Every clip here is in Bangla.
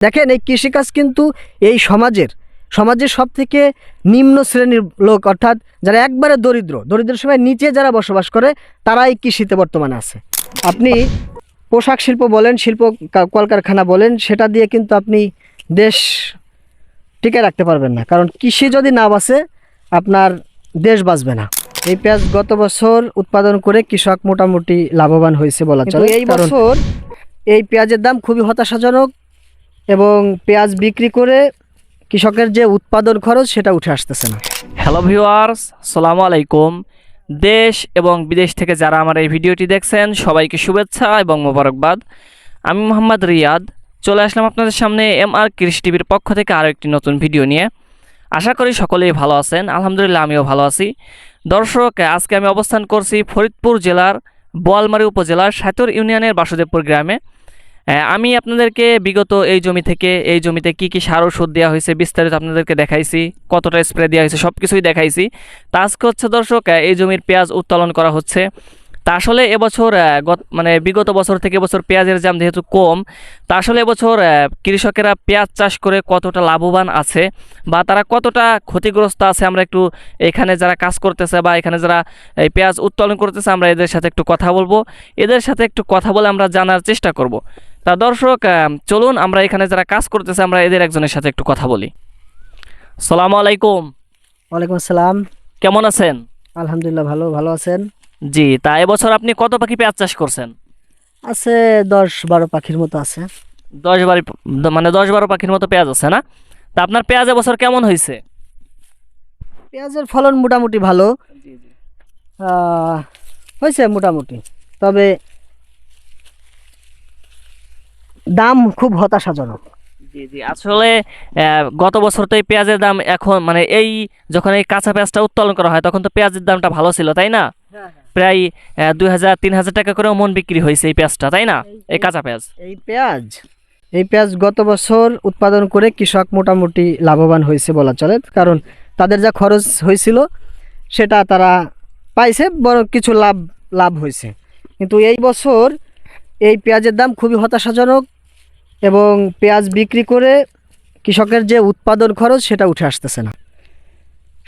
দেখেন এই কৃষিকাজ কিন্তু এই সমাজের সমাজের সব থেকে নিম্ন শ্রেণির লোক অর্থাৎ যারা একবারে দরিদ্র দরিদ্র সময় নিচে যারা বসবাস করে তারা এই কৃষিতে বর্তমানে আছে। আপনি পোশাক শিল্প বলেন শিল্প কলকারখানা বলেন সেটা দিয়ে কিন্তু আপনি দেশ টিকে রাখতে পারবেন না। কারণ কৃষি যদি না বাঁচে আপনার দেশ বাঁচবে না। এই পেঁয়াজ গত বছর উৎপাদন করে কৃষক মোটামুটি লাভবান হয়েছে বলা চলে। এই বছর এই পেঁয়াজের দাম খুবই হতাশাজনক। এবং পেঁয়াজ বিক্রি করে কৃষকের যে উৎপাদন খরচ সেটা উঠে আসতেছে না। হ্যালো ভিউয়ার্স সালাম আলাইকুম। দেশ এবং বিদেশ থেকে যারা আমার এই ভিডিওটি দেখছেন, সবাইকে শুভেচ্ছা এবং মোবারকবাদ। আমি মোহাম্মদ রিয়াদ। চলে আসলাম আপনাদের সামনে এম আর কৃষি টিভির পক্ষ থেকে আরও একটি নতুন ভিডিও নিয়ে। আশা করি সকলেই ভালো আছেন। আলহামদুলিল্লাহ, আমিও ভালো আছি। দর্শক, আজকে আমি অবস্থান করছি ফরিদপুর জেলার বোয়ালমারী উপজেলার সাতর ইউনিয়নের বাসুদেবপুর গ্রামে। আমি আপনাদেরকে বিগত এই জমি থেকে, এই জমিতে কি কি সার ওষুধ দেওয়া হয়েছে বিস্তারিত আপনাদেরকে দেখাইছি, কতটা স্প্রে দেওয়া হয়েছে সব কিছুই দেখাইছি। তা আজকে হচ্ছে দর্শক এই জমির পেঁয়াজ উত্তোলন করা হচ্ছে। তা আসলে এবছর মানে বিগত বছর থেকে এবছর পেঁয়াজের দাম যেহেতু কম, তা আসলে এবছর কৃষকেরা পেঁয়াজ চাষ করে কতটা লাভবান আছে বা তারা কতটা ক্ষতিগ্রস্ত আছে আমরা একটু এখানে যারা কাজ করতেছে বা এখানে যারা, এই পেঁয়াজ উত্তোলন করতেছে আমরা এদের সাথে একটু কথা বলব। এদের সাথে একটু কথা বলে আমরা জানার চেষ্টা করব। তা দর্শক চলুন আমরা এখানে যারা কাজ করতেছে আমরা এদের একজনের সাথে একটু কথা বলি। সালামু আলাইকুম। ওয়ালাইকুম আসসালাম। কেমন আছেন? আলহামদুলিল্লাহ ভালো ভালো আছেন? জি তা এবছর আপনি কত পাখি পেঁয়াজ চাষ করছেন? আছে দশ বারো পাখির মতো আছে। দশ বারি মানে দশ বারো পাখির মতো পেঁয়াজ আছে না? তা আপনার পেঁয়াজ এবছর কেমন হয়েছে? পেঁয়াজের ফলন মোটামুটি ভালো। হয়েছে মোটামুটি। তবে দাম খুব হতাশাজনক। জি জি। আসলে আহ, গত বছর তো এই পেঁয়াজের দাম এখন মানে এই যখন এই কাঁচা পেঁয়াজটা উত্তোলন করা হয় তখন তো পেঁয়াজের দামটা ভালো ছিল তাই না? প্রায় দুই হাজার তিন হাজার টাকা করেও মন বিক্রি হয়েছে এই পেঁয়াজটা তাই না? এই কাঁচা পেঁয়াজ। এই পেঁয়াজ এই পেঁয়াজ গত বছর উৎপাদন করে কৃষক মোটামুটি লাভবান হয়েছে বলা চলে কারণ তাদের যা খরচ হয়েছিল সেটা তারা পাইছে বড় কিছু লাভ লাভ হয়েছে। কিন্তু এই বছর এই পেঁয়াজের দাম খুবই হতাশাজনক এবং পেঁয়াজ বিক্রি করে কৃষকের যে উৎপাদন খরচ সেটা উঠে আসতেছে না।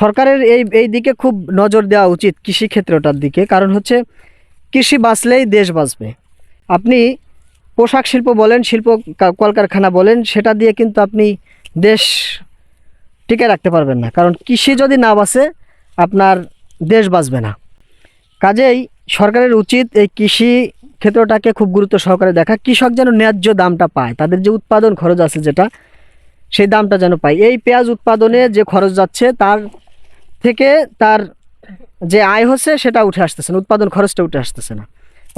সরকারের এই এই দিকে খুব নজর দেওয়া উচিত কৃষি ক্ষেত্রটার দিকে, কারণ হচ্ছে কৃষি বাঁচলেই দেশ বাঁচবে। আপনি পোশাক শিল্প বলেন, শিল্প কলকারখানা বলেন, সেটা দিয়ে কিন্তু আপনি দেশ টিকে রাখতে পারবেন না। কারণ কৃষি যদি না বাঁচে, আপনার দেশ বাঁচবে না। কাজেই সরকারের উচিত এই কৃষি ক্ষেত্রটাকে খুব গুরুত্ব সহকারে দেখা। কৃষক যেন ন্যায্য দামটা পায়, তাদের যে উৎপাদন খরচ আছে যেটা, সেই দামটা যেন পায়। এই পেঁয়াজ উৎপাদনে যে খরচ যাচ্ছে, তার থেকে তার যে আয় হচ্ছে, সেটা উঠে আসতেছে না, উৎপাদন খরচটা উঠে আসতেছে না।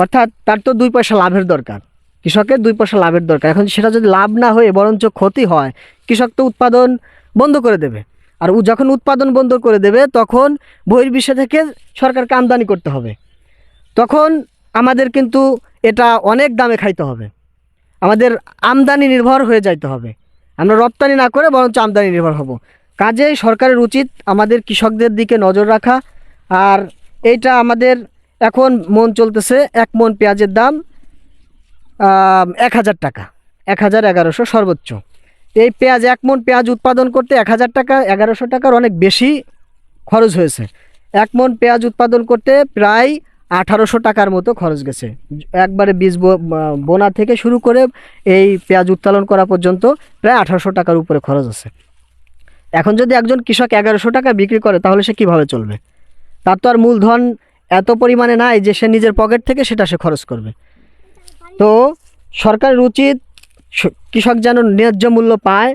অর্থাৎ তার তো দুই পয়সা লাভের দরকার, কৃষকের দুই পয়সা লাভের দরকার। এখন সেটা যদি লাভ না হয়ে বরঞ্চ ক্ষতি হয়, কৃষক তো উৎপাদন বন্ধ করে দেবে। আর যখন উৎপাদন বন্ধ করে দেবে, তখন বহির্বিশ্ব থেকে সরকারকে আমদানি করতে হবে। তখন আমাদের কিন্তু এটা অনেক দামে খাইতে হবে। আমাদের আমদানি নির্ভর হয়ে যাইতে হবে। আমরা রপ্তানি না করে বরঞ্চ আমদানি নির্ভর হব। কাজেই সরকারের উচিত আমাদের কৃষকদের দিকে নজর রাখা। আর এইটা আমাদের এখন মন চলতেছে এক মন পেঁয়াজের দাম এক হাজার টাকা, এক হাজার এগারোশো সর্বোচ্চ। এই পেঁয়াজ, এক মন পেঁয়াজ উৎপাদন করতে এক হাজার টাকা, এগারোশো টাকার অনেক বেশি খরচ হয়েছে। এক মন পেঁয়াজ উৎপাদন করতে প্রায় আঠারোশো টাকার মতো খরচ গেছে। একবারে বীজ বোনা থেকে শুরু করে এই পেঁয়াজ উত্তোলন করা পর্যন্ত প্রায় আঠারোশো টাকার উপরে খরচ আছে। এখন যদি একজন কৃষক এগারোশো টাকা বিক্রি করে, তাহলে সে কীভাবে চলবে? তার তো আর মূলধন এত পরিমাণে নাই যে সে নিজের পকেট থেকে সেটা সে খরচ করবে। তো সরকারের উচিত কৃষক যেন ন্যায্য মূল্য পায়,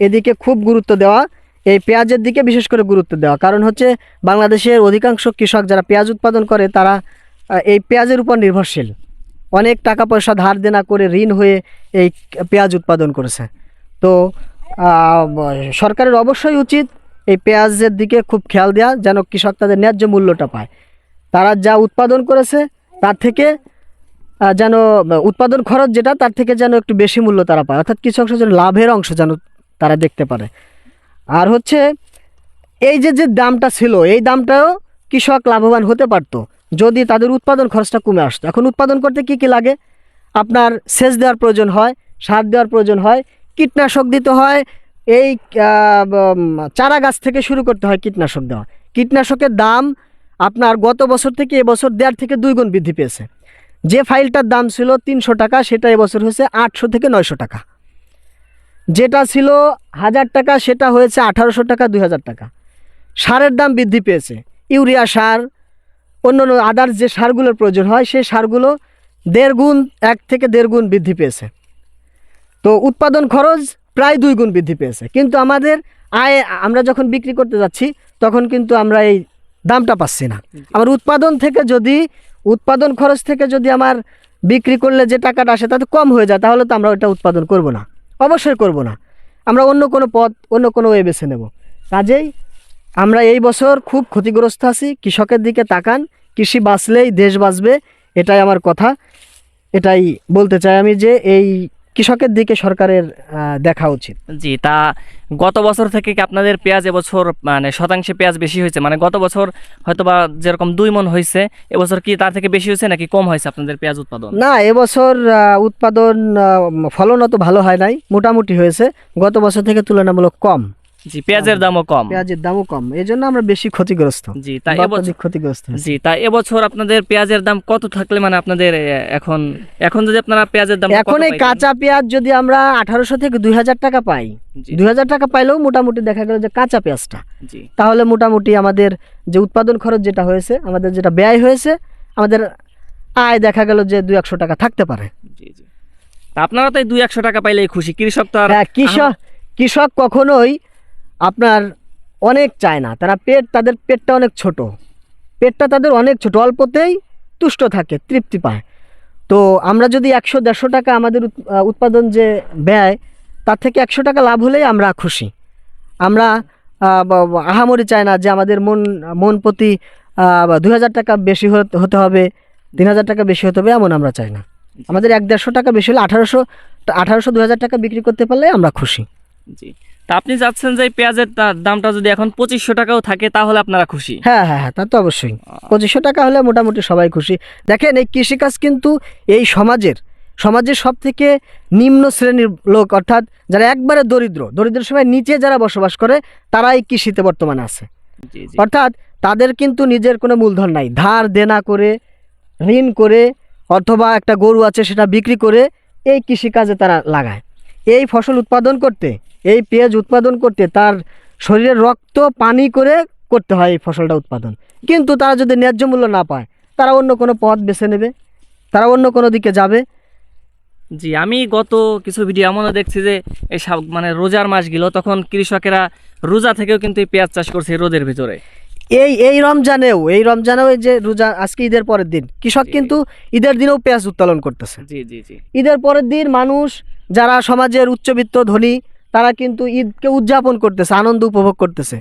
এদিকে খুব গুরুত্ব দেওয়া, এই পেঁয়াজের দিকে বিশেষ করে গুরুত্ব দেওয়া। কারণ হচ্ছে বাংলাদেশের অধিকাংশ কৃষক যারা পেঁয়াজ উৎপাদন করে, তারা এই পেঁয়াজের উপর নির্ভরশীল। অনেক টাকা পয়সা ধার দেনা করে ঋণ হয়ে এই পেঁয়াজ উৎপাদন করেছে। তো সরকারের অবশ্যই উচিত এই পেঁয়াজের দিকে খুব খেয়াল দেওয়া যেন কৃষক তাদের ন্যায্য মূল্যটা পায়। তারা যা উৎপাদন করেছে, তার থেকে যেন, উৎপাদন খরচ যেটা, তার থেকে যেন একটু বেশি মূল্য তারা পায়। অর্থাৎ অংশ যেন লাভের অংশ যেন তারা দেখতে পারে। আর হচ্ছে, এই যে যে দামটা ছিল, এই দামটাও কৃষক লাভবান হতে পারতো। যদি তাদের উৎপাদন খরচটা কমে আসতো। এখন উৎপাদন করতে কি কি লাগে? আপনার সেচ দেওয়ার প্রয়োজন হয়, সার দেওয়ার প্রয়োজন হয়, কীটনাশক দিতে হয়, এই চারা গাছ থেকে শুরু করতে হয় কীটনাশক দেওয়া। কীটনাশকের দাম আপনার গত বছর থেকে এবছর দেড় থেকে দুই গুণ বৃদ্ধি পেয়েছে। যে ফাইলটার দাম ছিল তিনশো টাকা, সেটা এবছর হয়েছে আটশো থেকে নয়শো টাকা। যেটা ছিল হাজার টাকা, সেটা হয়েছে আঠারোশো টাকা, দুই হাজার টাকা। সারের দাম বৃদ্ধি পেয়েছে। ইউরিয়া সার অন্য অন্য আদার্স যে সারগুলোর প্রয়োজন হয়, সেই সারগুলো দেড় গুণ, এক থেকে দেড় গুণ বৃদ্ধি পেয়েছে। তো উৎপাদন খরচ প্রায় দুই গুণ বৃদ্ধি পেয়েছে। কিন্তু আমাদের আয়, আমরা যখন বিক্রি করতে যাচ্ছি, তখন কিন্তু আমরা এই দামটা পাচ্ছি না। আমার উৎপাদন থেকে যদি, উৎপাদন খরচ থেকে যদি আমার বিক্রি করলে যে টাকাটা আসে, তাতে কম হয়ে যায়, তাহলে তো আমরা ওটা উৎপাদন করব না। অবশ্যই করব না। আমরা অন্য কোনো পথ, অন্য কোনো ওয়ে বেছে নেব। কাজেই আমরা এই বছর খুব ক্ষতিগ্রস্ত আছি কৃষকের দিকে তাকান কৃষি বাঁচলেই দেশ বাঁচবে এটাই আমার কথা। এটাই বলতে চাই আমি যে এই কৃষকের দিকে সরকারের দেখা উচিত। জি তা গত বছর থেকে কি আপনাদের পেঁয়াজ এবছর মানে শতাংশে পেঁয়াজ বেশি হয়েছে? মানে গত বছর হয়তো বা যেরকম দুই মন হয়েছে এবছর কি তার থেকে বেশি হয়েছে নাকি কম হয়েছে আপনাদের পেঁয়াজ উৎপাদন? না এবছর উৎপাদন ফলন অত ভালো হয় নাই মোটামুটি হয়েছে। গত বছর থেকে তুলনামূলক কম। জি পেঁয়াজের দামও কম। পেঁয়াজের দামও কম। এই জন্য আমরা বেশি ক্ষতিগ্রস্ত। জি তা এবছর ক্ষতিগ্রস্ত। জি তা এবছর আপনাদের পেঁয়াজের দাম কত থাকলে মানে আপনাদের এখন এখন যদি আপনারা পেঁয়াজের দাম এখন এই কাঁচা পেঁয়াজ যদি আমরা আঠারোশো থেকে দুই হাজার টাকা পাই দুই হাজার টাকা পাইলেও মোটামুটি দেখা গেল যে কাঁচা পেঁয়াজটা। জি। তাহলে মোটামুটি আমাদের যে উৎপাদন খরচ যেটা হয়েছে আমাদের যেটা ব্যয় হয়েছে আমাদের আয় দেখা গেল যে দুই একশো টাকা থাকতে পারে। জি জি। তা আপনারা তো দুই একশো টাকা পাইলেই খুশি। কৃষক তো আর হ্যাঁ কৃষক কৃষক কখনোই আপনার অনেক চায় না। তারা পেট, তাদের পেটটা অনেক ছোট। পেটটা তাদের অনেক ছোট, অল্পতেই তুষ্ট থাকে, তৃপ্তি পায়। তো আমরা যদি একশো, দেড়শো টাকা আমাদের উৎপাদন যে ব্যয়, তার থেকে একশো টাকা লাভ হলেই আমরা খুশি। আমরা আহামরি চাই না যে আমাদের মন মন প্রতি দুই হাজার টাকা বেশি হতে- হবে, তিন হাজার টাকা বেশি হতে হবে, এমন আমরা চাই না। আমাদের এক দেড়শো টাকা বেশি হলে আঠারোশো আঠারোশো দু হাজার টাকা বিক্রি করতে পারলে আমরা খুশি। জি। আপনি চাচ্ছেন যে পেঁয়াজের দামটা যদি এখন পঁচিশশো টাকাও থাকে তাহলে আপনারা খুশি? হ্যাঁ হ্যাঁ হ্যাঁ তা তো অবশ্যই। পঁচিশশো টাকা হলে মোটামুটি সবাই খুশি। দেখেন এই কৃষিকাজ কিন্তু এই সমাজের সমাজের সব থেকে নিম্ন শ্রেণির লোক অর্থাৎ যারা একবারে দরিদ্র দরিদ্র সবাই নিচে যারা বসবাস করে তারাই কৃষিতে বর্তমানে আছে। অর্থাৎ তাদের কিন্তু নিজের কোনো মূলধন নাই। ধার দেনা করে ঋণ করে অথবা একটা গরু আছে সেটা বিক্রি করে এই কৃষিকাজে তারা লাগায়। এই ফসল উৎপাদন করতে এই পেঁয়াজ উৎপাদন করতে তার শরীরের রক্ত পানি করে করতে হয় এই ফসলটা উৎপাদন। কিন্তু তারা যদি ন্যায্য মূল্য না পায় তারা অন্য কোনো পথ বেছে নেবে তারা অন্য কোনো দিকে যাবে। জি আমি গত কিছু ভিডিও এমনও দেখছি যে এই সব- মানে রোজার মাসগুলো তখন কৃষকেরা রোজা থেকেও কিন্তু এই পেঁয়াজ চাষ করছে রোদের ভিতরে। এই এই রমজানেও এই রমজানেও এই যে রোজা আজকে ঈদের পরের দিন কৃষক কিন্তু ঈদের দিনেও পেঁয়াজ উত্তোলন করতেছে। জি জি জি। ঈদের পরের দিন মানুষ যারা সমাজের উচ্চবিত্ত ধনী তারা কিন্তু ঈদকে উদযাপন করতেছে আনন্দ উপভোগ করতেছে।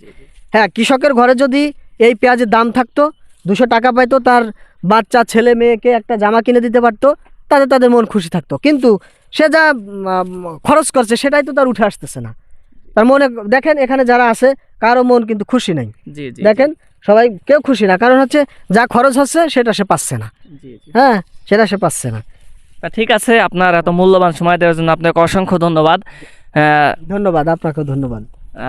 হ্যাঁ কৃষকের ঘরে যদি এই পেঁয়াজের দাম থাকতো দুশো টাকা পাইতো তার বাচ্চা ছেলে মেয়েকে একটা জামা কিনে দিতে পারতো তাতে তাদের মন খুশি থাকতো। কিন্তু সে যা খরচ করছে সেটাই তো তার উঠে আসতেছে না। তার মনে দেখেন এখানে যারা আছে কারও মন কিন্তু খুশি নেই। দেখেন সবাই কেউ খুশি না কারণ হচ্ছে যা খরচ হচ্ছে সেটা সে পাচ্ছে না। হ্যাঁ সেটা সে পাচ্ছে না। ঠিক আছে আপনার এত মূল্যবান সময় দেওয়ার জন্য আপনাকে অসংখ্য ধন্যবাদ। ধন্যবাদ আপনাকেও ধন্যবাদ।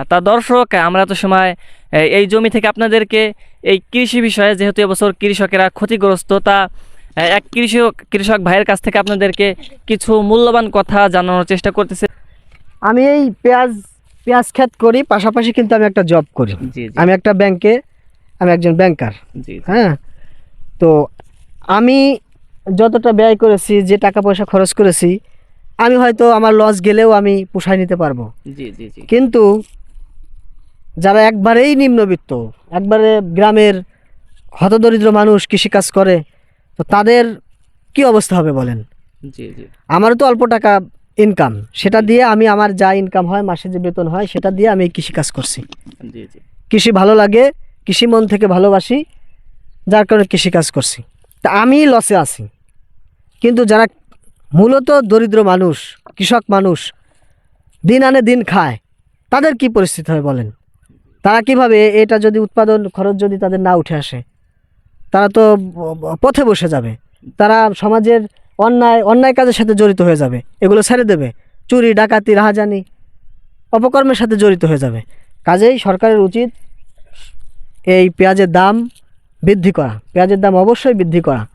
তা দর্শক আমরা তো সময় এই- জমি থেকে আপনাদেরকে এই কৃষি বিষয়ে যেহেতু এবছর কৃষকেরা ক্ষতিগ্রস্ত তা এক কৃষক কৃষক ভাইয়ের কাছ থেকে আপনাদেরকে কিছু মূল্যবান কথা জানানোর চেষ্টা করতেছে। আমি এই পেঁয়াজ পেঁয়াজ ক্ষেত করি পাশাপাশি কিন্তু আমি একটা জব করি। আমি একটা ব্যাংকে আমি একজন ব্যাংকার। হ্যাঁ? তো আমি যতটা ব্যয় করেছি যে টাকা পয়সা খরচ করেছি আমি হয়তো আমার লস গেলেও আমি পোষায় নিতে পারব। জি জি জি। কিন্তু যারা একবারেই নিম্নবিত্ত একবারে গ্রামের হতদরিদ্র মানুষ কৃষিকাজ করে তো তাদের কি অবস্থা হবে বলেন? জি জি। আমারও তো অল্প টাকা ইনকাম সেটা দিয়ে আমি আমার যা ইনকাম হয় মাসে যে বেতন হয় সেটা দিয়ে আমি কৃষিকাজ করছি। জি জি। কৃষি ভালো লাগে কৃষি মন থেকে ভালোবাসি যার কারণে কৃষিকাজ করছি। তা আমি লসে আছি। কিন্তু যারা মূলত দরিদ্র মানুষ, কৃষক মানুষ, দিন আনে দিন খায়। তাদের কি পরিস্থিতি হয় বলেন? তারা কীভাবে এটা যদি উৎপাদন খরচ যদি তাদের না উঠে আসে? তারা তো পথে বসে যাবে। তারা সমাজের অন্যায় অন্যায় কাজের সাথে জড়িত হয়ে যাবে। এগুলো ছেড়ে দেবে। চুরি, ডাকাতি, রাহাজানি, অপকর্মের সাথে জড়িত হয়ে যাবে। কাজেই সরকারের উচিত এই পেঁয়াজের দাম বৃদ্ধি করা। পেঁয়াজের দাম অবশ্যই বৃদ্ধি করা।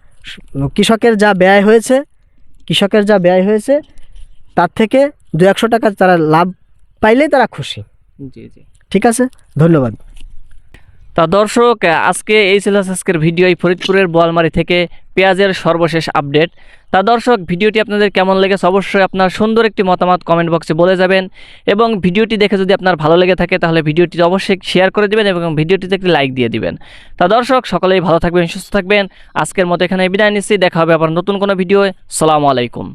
কৃষকের যা ব্যয় হয়েছে কৃষকের যা ব্যয় হয়েছে তার থেকে দু একশো টাকা তারা লাভ পাইলেই তারা খুশি। জি জি। ঠিক আছে? ধন্যবাদ। তা দর্শক, আজকে এই ছিল আজকের ভিডিও এই ফরিদপুরের বোয়ালমারি থেকে পেঁয়াজের সর্বশেষ আপডেট। তা দর্শক, ভিডিওটি আপনাদের কেমন লেগেছে অবশ্যই আপনার সুন্দর একটি মতামত কমেন্ট বক্সে বলে যাবেন এবং ভিডিওটি দেখে যদি আপনার ভালো লেগে থাকে তাহলে ভিডিওটি অবশ্যই শেয়ার করে দিবেন এবং ভিডিওটিতে একটি লাইক দিয়ে দিবেন। তা দর্শক, সকলেই ভালো থাকবেন, সুস্থ থাকবেন। আজকের মতো এখানে বিদায় নিচ্ছি, দেখা হবে আবার নতুন কোনো ভিডিও সালামু আলাইকুম।